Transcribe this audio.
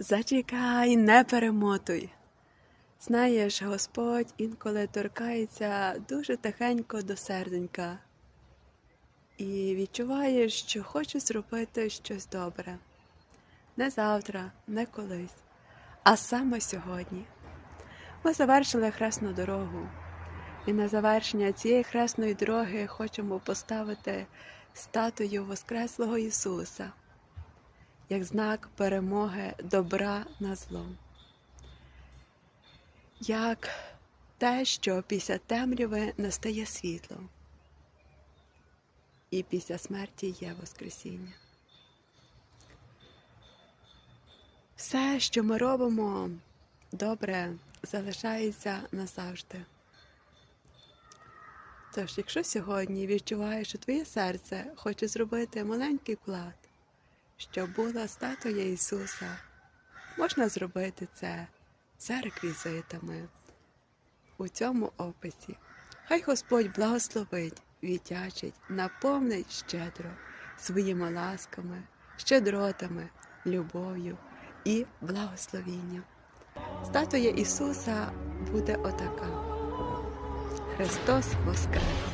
Зачекай, не перемотуй. Знаєш, Господь інколи торкається дуже тихенько до серденька і відчуваєш, що хоче зробити щось добре. Не завтра, не колись, а саме сьогодні. Ми завершили хресну дорогу, і на завершення цієї хресної дороги хочемо поставити статую Воскреслого Ісуса як знак перемоги добра над злом. Як те, що після темряви настає світло, і після смерті є Воскресіння. Все, що ми робимо добре, залишається назавжди. Тож, якщо сьогодні відчуваєш, що твоє серце хоче зробити маленький вклад, щоб була статуя Ісуса, можна зробити це за реквізитами у цьому описі. Хай Господь благословить, віддячить, наповнить щедро своїми ласками, щедротами, любов'ю і благословінням. Статуя Ісуса буде отака. Христос Воскрес!